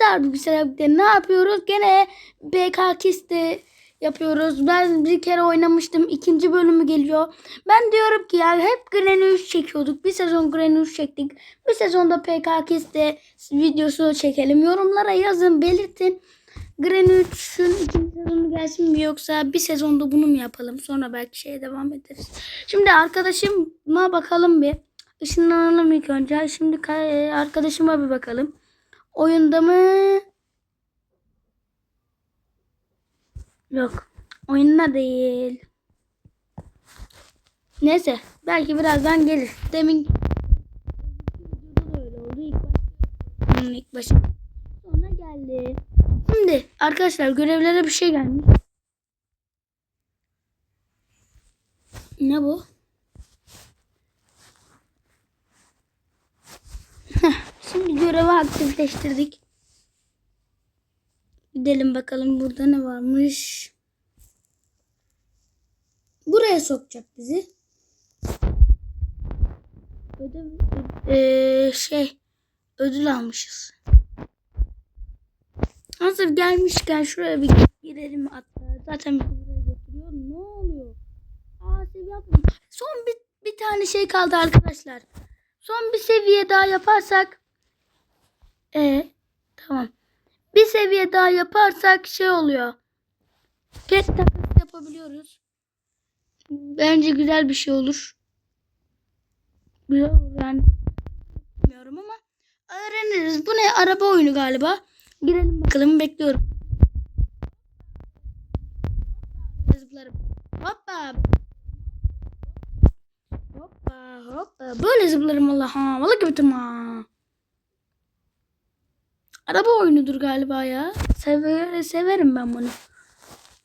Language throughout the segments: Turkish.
Arkadaşlar güzel ne yapıyoruz? Gene BKKiste yapıyoruz. Ben bir kere oynamıştım. ikinci bölümü geliyor. Ben diyorum ki ya hep Granny 3 çekiyorduk. Bir sezon Granny 3 çektik. Bir sezonda PKKiste videosu çekelim. Yorumlara yazın belirtin. Granny 3'ün ikinci sezonu gelsin mi yoksa bir sezonda bunu mu yapalım? Sonra belki şeye devam ederiz. Şimdi arkadaşıma bakalım bir. Işınlanalım ilk önce. Şimdi ka- arkadaşıma bir bakalım. Oyunda mı? Yok. Oyunda değil. Neyse. Belki birazdan gelir. Demin. Hmm, ilk başta. Sonra geldi. Şimdi arkadaşlar görevlere bir şey gelmiş. Ne bu? Heh, Şimdi görevi aktifleştirdik. Gidelim bakalım burada ne varmış. Buraya sokacak bizi. Ödev, eee, şey ödül almışız. Hazır gelmişken şuraya bir girelim hatta. Zaten buraya götürüyor. Ne oluyor? Aa seviye atladım. Son bir, bir tane şey kaldı arkadaşlar. Son bir seviye daha yaparsak. E tamam. Bir seviye daha yaparsak şey oluyor. Pet takası yapabiliyoruz. Bence güzel bir şey olur. Güzel olur yani. Bilmiyorum ama öğreniriz. Bu ne? Araba oyunu galiba. Girelim bakalım. Bekliyorum. Zıplarım. Hoppa. Hoppa hoppa. Böyle zıplarım valla ha. Valla gibi tırma. Araba oyunudur galiba ya. Sever, severim ben bunu.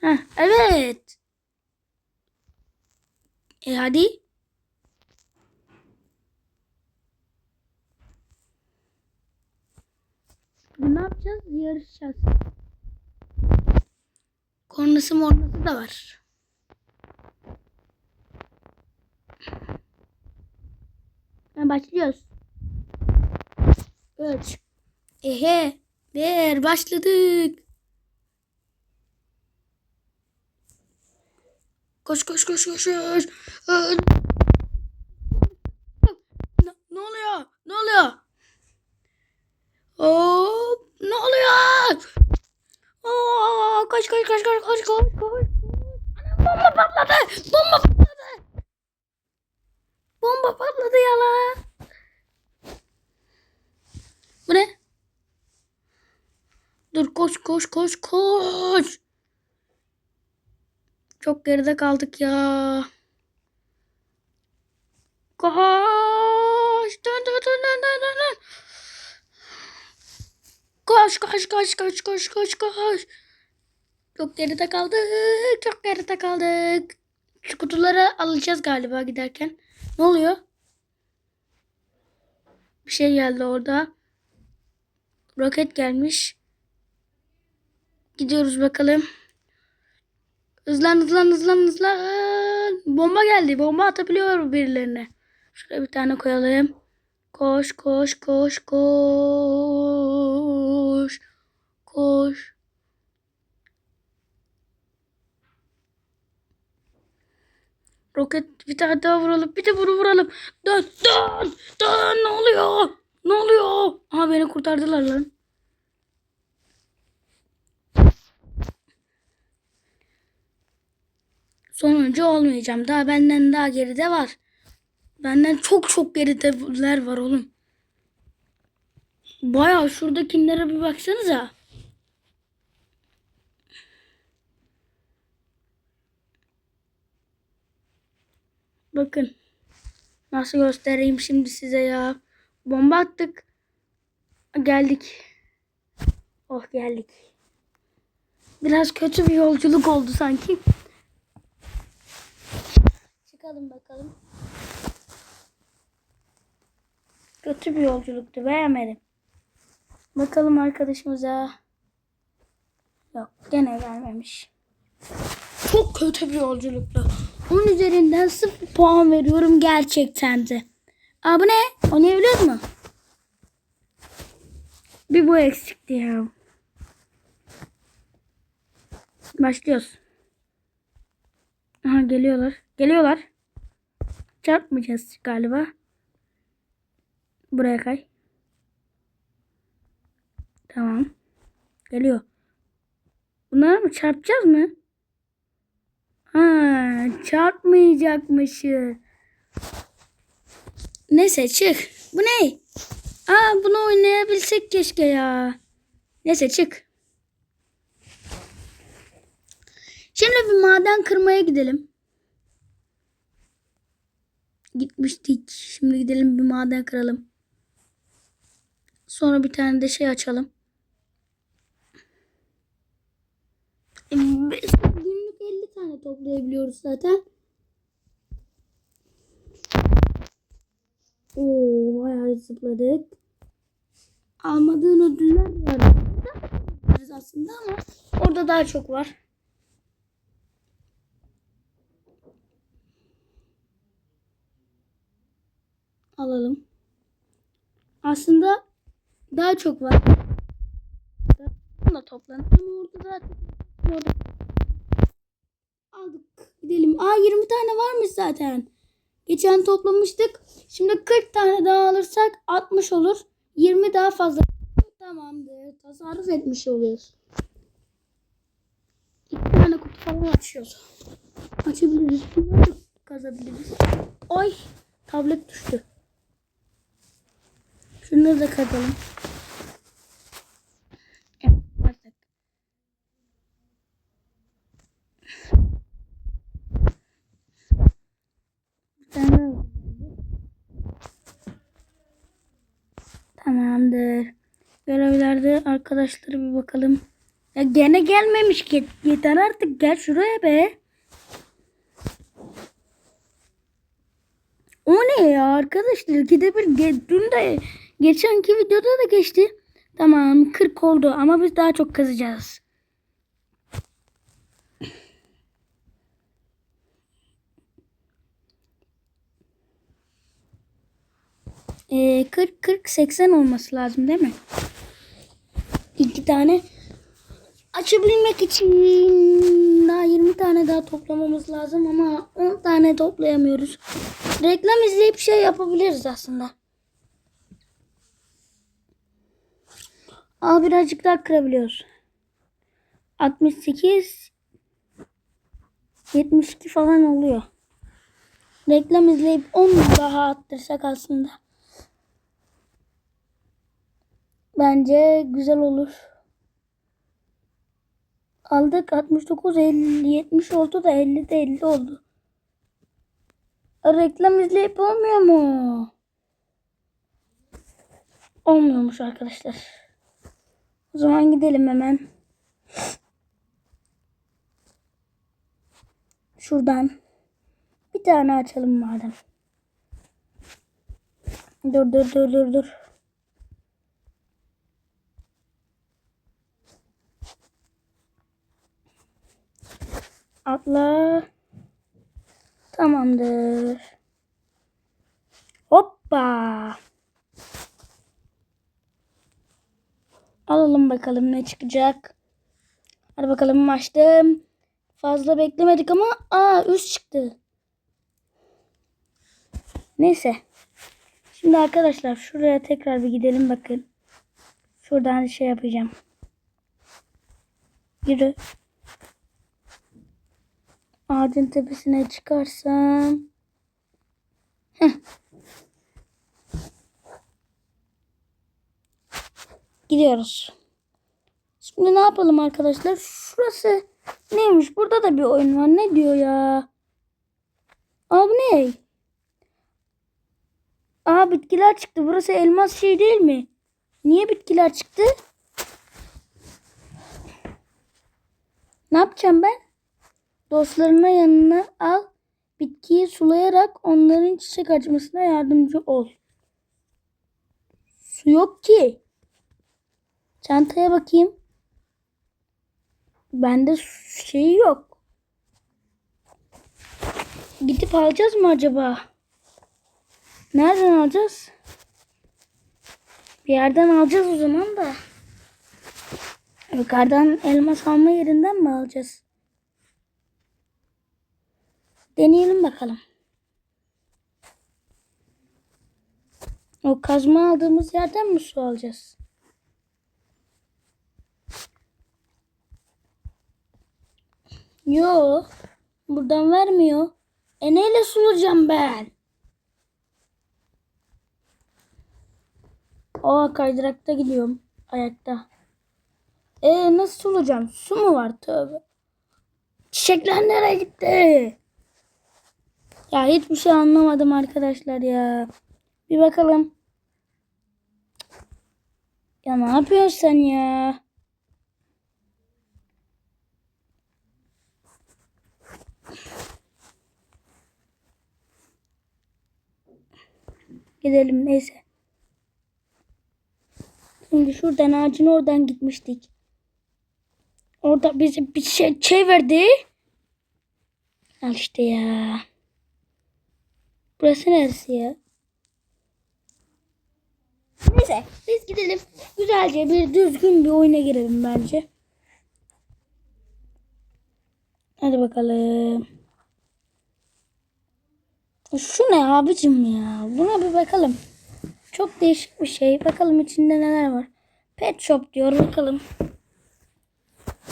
Heh, evet. E hadi. Ne yapacağız? Yarışacağız. Kornası mornası da var. Ha, başlıyoruz. 3 Ehe. Bir başladık. Koş koş koş koş koş. Ne, ne oluyor? Ne oluyor? Hop, ne oluyor? Aa, koş koş koş koş koş koş koş. Bomba patladı. Bomba patladı. Bomba patladı ya lan. Bu ne? Dur koş koş koş koş. Çok geride kaldık ya. Koş. Dön dön dön dön dön dön. Koş koş koş koş koş koş koş. Çok geride kaldık. Çok geride kaldık. Şu kutuları alacağız galiba giderken. Ne oluyor? Bir şey geldi orada. Roket gelmiş. Gidiyoruz bakalım. Hızlan hızlan hızlan hızlan. Bomba geldi. Bomba atabiliyor birilerine. Şuraya bir tane koyalım. Koş koş koş koş. Koş. Roket bir tane daha vuralım. Bir de bunu vuralım. Dön dön dön ne oluyor? Ne oluyor? Aha beni kurtardılar lan. Sonuncu olmayacağım. Daha benden daha geride var. Benden çok çok gerideler var oğlum. Baya şuradakilere bir baksanıza. Bakın. Nasıl göstereyim şimdi size ya. Bomba attık. Geldik. Oh geldik. Biraz kötü bir yolculuk oldu sanki. Çıkalım bakalım. Kötü bir yolculuktu. Beğenmedim. Bakalım arkadaşımıza. Yok gene gelmemiş. Çok kötü bir yolculuktu. Onun üzerinden sıfır puan veriyorum gerçekten de. Aa bu ne? Oynayabiliyor mu? Bir bu eksikti ya. Başlıyoruz. Aha geliyorlar. Geliyorlar. Çarpmayacağız galiba. Buraya kay. Tamam. Geliyor. Bunlara mı çarpacağız mı? Ha, çarpmayacakmışız. Neyse çık. Bu ne? Aa bunu oynayabilsek keşke ya. Neyse çık. Şimdi bir maden kırmaya gidelim. Gitmiştik. Şimdi gidelim bir maden kıralım. Sonra bir tane de şey açalım. Günlük 50 tane toplayabiliyoruz zaten. Oo, bayağı zıpladık. Almadığın ödüller var. Aslında ama orada daha çok var. Alalım. Aslında daha çok var. Toplanır ama orada da orada aldık. Gidelim. Aa 20 tane varmış zaten. Geçen toplamıştık. Şimdi 40 tane daha alırsak 60 olur. 20 daha fazla. Tamamdır. Tasarruf etmiş oluyoruz. İki tane kutu falan açıyoruz. Açabiliriz. Da kazabiliriz. Oy. Tablet düştü. Şunları da kazalım. Evet. Var. Tamamdır. Görevlerde arkadaşları bir bakalım. Ya gene gelmemiş ki. Yeter artık gel şuraya be. O ne ya arkadaşlar? İkide bir dün de geçenki videoda da geçti. Tamam 40 oldu ama biz daha çok kazacağız. Ee, 40 40 80 olması lazım değil mi? İki tane açabilmek için daha 20 tane daha toplamamız lazım ama 10 tane toplayamıyoruz. Reklam izleyip şey yapabiliriz aslında. Al birazcık daha kırabiliyoruz. 68 72 falan oluyor. Reklam izleyip 10 daha attırsak aslında. Bence güzel olur. Aldık 69 50 70 oldu da 50 de 50 oldu. Reklam izleyip olmuyor mu? Olmuyormuş arkadaşlar. Zaman gidelim hemen. Şuradan bir tane açalım madem. Dur dur dur dur dur. Atla. Tamamdır. Hoppa. Alalım bakalım ne çıkacak. Hadi bakalım açtım. Fazla beklemedik ama aa üst çıktı. Neyse. Şimdi arkadaşlar şuraya tekrar bir gidelim bakın. Şuradan şey yapacağım. Yürü. Ağacın tepesine çıkarsam. Heh. Gidiyoruz. Şimdi ne yapalım arkadaşlar? Şurası neymiş? Burada da bir oyun var. Ne diyor ya? Abi ne? Aa bitkiler çıktı. Burası elmas şey değil mi? Niye bitkiler çıktı? Ne yapacağım ben? Dostlarına yanına al. Bitkiyi sulayarak onların çiçek açmasına yardımcı ol. Su yok ki. Çantaya bakayım. Bende su şeyi yok. Gidip alacağız mı acaba? Nereden alacağız? Bir yerden alacağız o zaman da. Yukarıdan elmas alma yerinden mi alacağız? Deneyelim bakalım. O kazma aldığımız yerden mi su alacağız? Yo. Buradan vermiyor. E neyle sulayacağım ben? Aa kaydırakta gidiyorum. Ayakta. E nasıl sulayacağım? Su mu var? Tövbe. Çiçekler nereye gitti? Ya hiçbir şey anlamadım arkadaşlar ya. Bir bakalım. Ya ne yapıyorsun sen ya? Gidelim neyse. Şimdi şuradan ağacın oradan gitmiştik. Orada bizi bir şey çevirdi. Al işte ya. Burası neresi ya? Neyse biz gidelim. Güzelce bir düzgün bir oyuna girelim bence. Hadi bakalım. Şu ne abicim ya? Buna bir bakalım. Çok değişik bir şey. Bakalım içinde neler var. Pet shop diyor bakalım.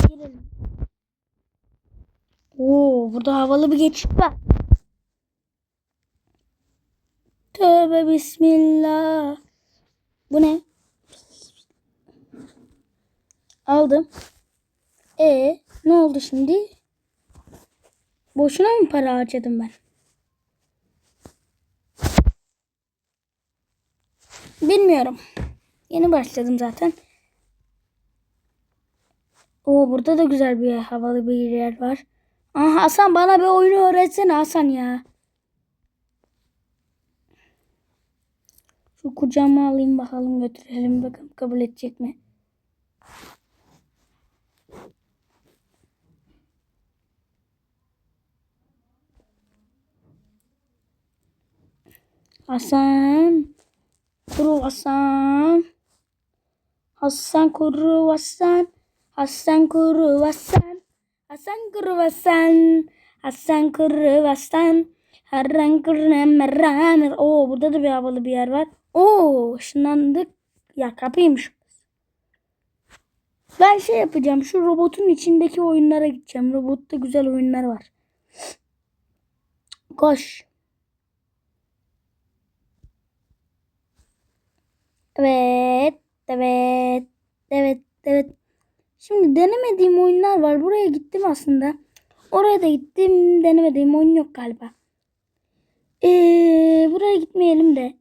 Girelim. Oo, burada havalı bir geçit var. Tövbe bismillah. Bu ne? Aldım. E ne oldu şimdi? Boşuna mı para harcadım ben? Bilmiyorum. Yeni başladım zaten. Oo burada da güzel bir havalı bir yer var. Aha Hasan bana bir oyunu öğretsene Hasan ya. Şu kucağıma alayım bakalım götürelim bakalım kabul edecek mi? Hasan. Kuru Hasan. Kuru Hasan. Kuru Hasan. Kuru Hasan. Hasan. Harran kuru merran. Oo burada da bir havalı bir yer var. Oo ışınlandık. Ya kapıymış. Ben şey yapacağım. Şu robotun içindeki oyunlara gideceğim. Robotta güzel oyunlar var. Koş. Evet. Evet. Evet. Evet. Şimdi denemediğim oyunlar var. Buraya gittim aslında. Oraya da gittim. Denemediğim oyun yok galiba. Ee, buraya gitmeyelim de.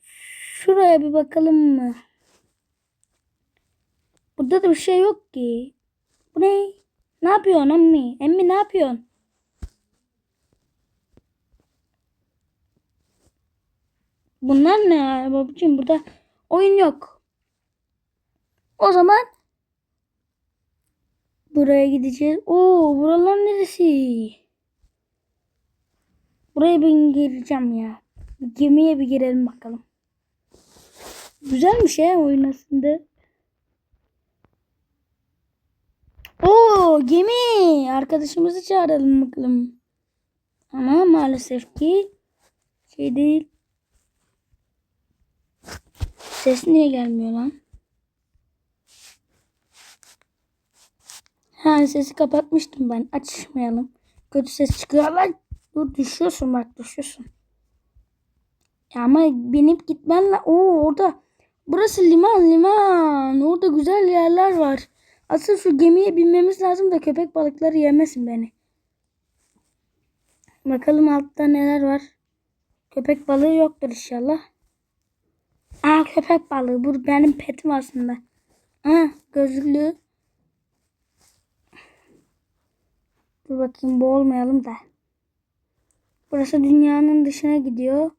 Şuraya bir bakalım mı? Burada da bir şey yok ki. Bu ne? Ne yapıyorsun emmi? Emmi ne yapıyorsun? Bunlar ne ya babacığım? Burada oyun yok. O zaman buraya gideceğiz. Oo, buralar neresi? Buraya bir gireceğim ya. Gemiye bir girelim bakalım. Güzelmiş ya oyun aslında. Oo gemi. Arkadaşımızı çağıralım bakalım. Ama maalesef ki şey değil. Ses niye gelmiyor lan? Ha sesi kapatmıştım ben. Açmayalım. Kötü ses çıkıyor lan. Dur düşüyorsun bak düşüyorsun. Ya ama binip gitmen la. Oo orada. Burası liman liman. Orada güzel yerler var. Asıl şu gemiye binmemiz lazım da köpek balıkları yemesin beni. Bakalım altta neler var. Köpek balığı yoktur inşallah. Aa köpek balığı. Bu benim petim aslında. Aa gözlüğü. Dur bakayım boğulmayalım da. Burası dünyanın dışına gidiyor.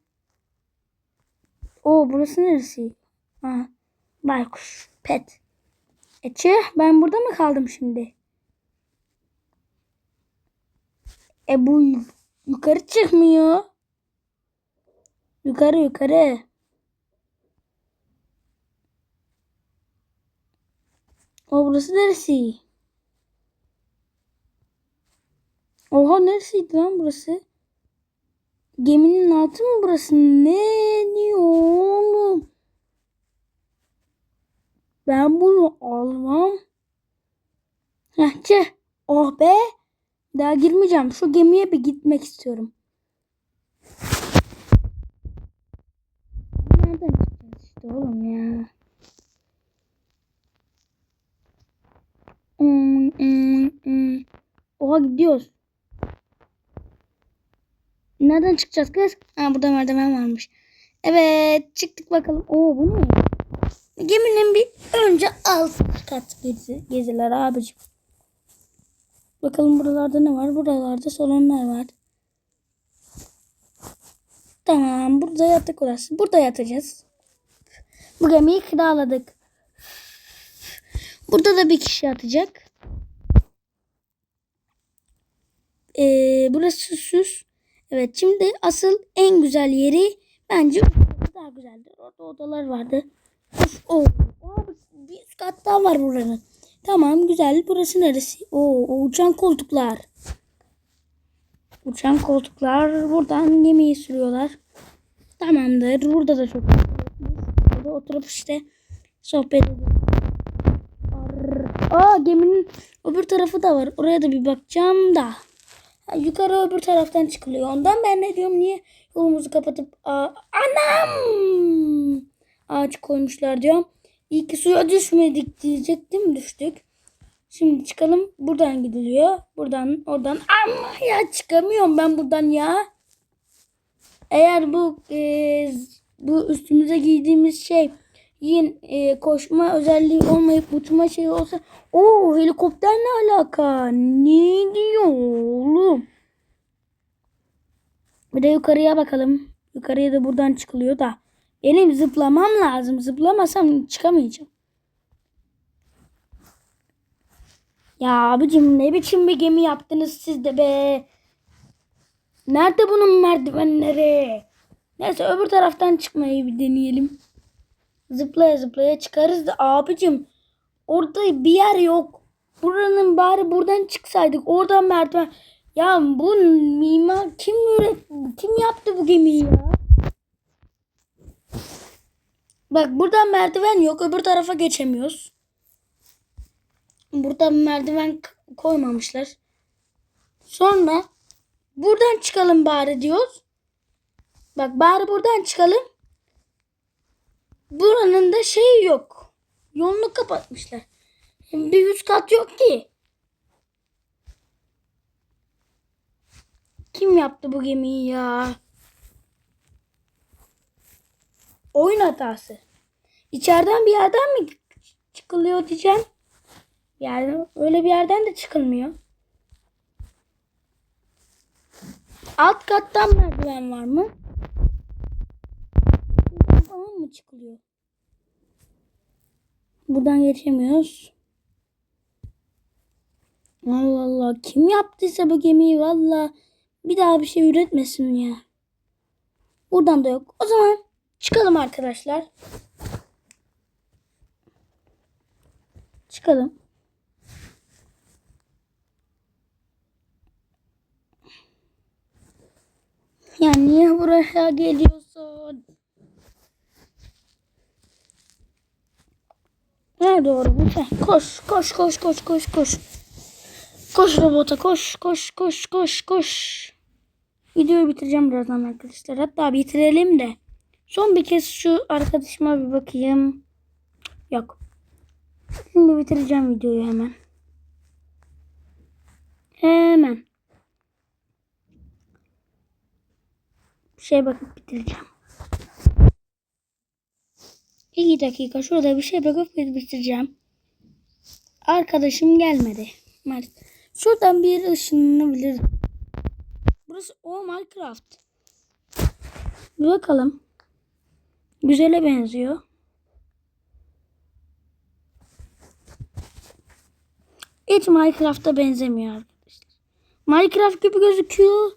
O burası neresi? Aha, baykuş. Pet. E ben burada mı kaldım şimdi? E bu yukarı çıkmıyor. Yukarı yukarı. Burası neresi? Oha neresiydi lan burası? Geminin altı mı burası? Ne diyor oğlum? Ben bunu almam. Heh. Oh be. Daha girmeyeceğim. Şu gemiye bir gitmek istiyorum. Nereden çıkacağız işte oğlum ya? Hmm, hmm, hmm. Oha gidiyoruz. Nereden çıkacağız kız? Ha burada merdiven varmış. Evet çıktık bakalım. Oo bu ne? Geminin bir önce alt kat gezi, geziler abicim. Bakalım buralarda ne var? Buralarda salonlar var. Tamam burada yatak orası. Burada yatacağız. Bu gemiyi kiraladık. Burada da bir kişi yatacak. Ee, burası süs. Evet şimdi asıl en güzel yeri bence daha güzeldir. Orada odalar vardı. Uf, o. Bir üst kat daha var buranın. Tamam güzel. Burası neresi? Oo, uçan koltuklar. Uçan koltuklar. Buradan gemiyi sürüyorlar. Tamamdır. Burada da çok Burada oturup işte sohbet ediyoruz. Aa geminin öbür tarafı da var. Oraya da bir bakacağım da. Yukarı öbür taraftan çıkılıyor. Ondan ben ne diyorum niye yolumuzu kapatıp Aa, anam ağaç koymuşlar diyorum. İyi ki suya düşmedik diyecektim düştük. Şimdi çıkalım. Buradan gidiliyor. Buradan oradan. Ama ya çıkamıyorum ben buradan ya. Eğer bu e, bu üstümüze giydiğimiz şey yin e, koşma özelliği olmayıp uçma şeyi olsa o helikopter ne alaka? Ne diyor oğlum? Bir de yukarıya bakalım. Yukarıya da buradan çıkılıyor da. Benim zıplamam lazım. Zıplamasam çıkamayacağım. Ya abicim ne biçim bir gemi yaptınız siz de be. Nerede bunun merdivenleri? Neyse öbür taraftan çıkmayı bir deneyelim. Zıplaya zıplaya çıkarız da abicim orada bir yer yok. Buranın bari buradan çıksaydık. Oradan merdiven. Ya bu mimar kim üret kim yaptı bu gemiyi ya? Bak buradan merdiven yok. Öbür tarafa geçemiyoruz. Burada merdiven koymamışlar. Sonra buradan çıkalım bari diyoruz. Bak bari buradan çıkalım. Buranın da şeyi yok. Yolunu kapatmışlar. Bir üst kat yok ki. Kim yaptı bu gemiyi ya? Oyun hatası. İçeriden bir yerden mi çıkılıyor diyeceğim. Yani öyle bir yerden de çıkılmıyor. Alt kattan merdiven var mı? Çıkılıyor? Buradan geçemiyoruz. Allah Allah. Kim yaptıysa bu gemiyi valla bir daha bir şey üretmesin ya. Buradan da yok. O zaman çıkalım arkadaşlar. Çıkalım. Ya niye buraya geliyorsun? Nerede o robot? Heh, Koş, koş, koş, koş, koş, koş. Koş robota, koş, koş, koş, koş, koş. Videoyu bitireceğim birazdan arkadaşlar. Hatta bitirelim de. Son bir kez şu arkadaşıma bir bakayım. Yok. Şimdi bitireceğim videoyu hemen. Hemen. Bir şey bakıp bitireceğim. İki dakika şurada bir şey bakıp bitireceğim. Arkadaşım gelmedi. Maalesef. Şuradan bir ışınlanabilir. Burası o Minecraft. Bir bakalım. Güzele benziyor. Hiç Minecraft'a benzemiyor arkadaşlar. Minecraft gibi gözüküyor.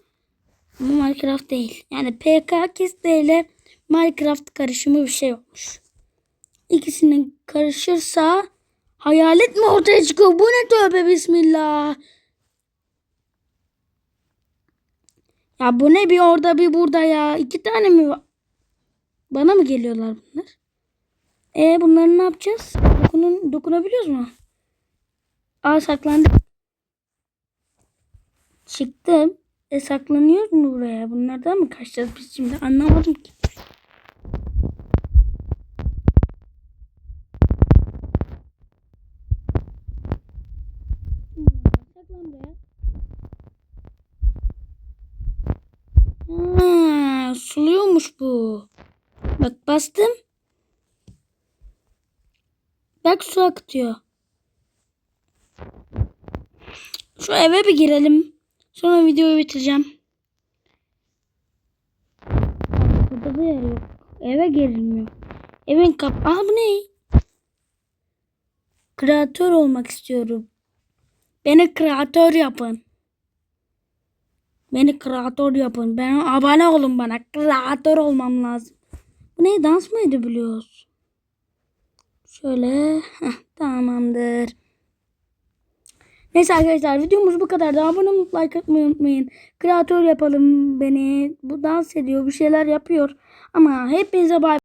Ama Minecraft değil. Yani PKKSD ile Minecraft karışımı bir şey olmuş. İkisinin karışırsa Hayalet mi ortaya çıkıyor? Bu ne tövbe bismillah. Ya bu ne bir orada bir burada ya. İki tane mi var? Bana mı geliyorlar bunlar? E bunları ne yapacağız? Dokunun, dokunabiliyoruz mu? Aa saklandık. Çıktım. E saklanıyoruz mu buraya? Bunlardan mı kaçacağız biz şimdi? Anlamadım ki. Saklan buraya. Ha, suluyormuş bu. Bak bastım. Bak su akıtıyor. Şu eve bir girelim. Sonra videoyu bitireceğim. Burada da yer yok. Eve girilmiyor. Evin kap... Aa bu ne? Kreatör olmak istiyorum. Beni kreatör yapın. Beni kreatör yapın. Ben abone olun bana. Kreatör olmam lazım. Bu ne? Dans mı edebiliyoruz? Şöyle. Heh, tamamdır. Neyse arkadaşlar videomuz bu kadar. Abone olup like atmayı unutmayın. Kreatör yapalım beni. Bu dans ediyor. Bir şeyler yapıyor. Ama hepinize bay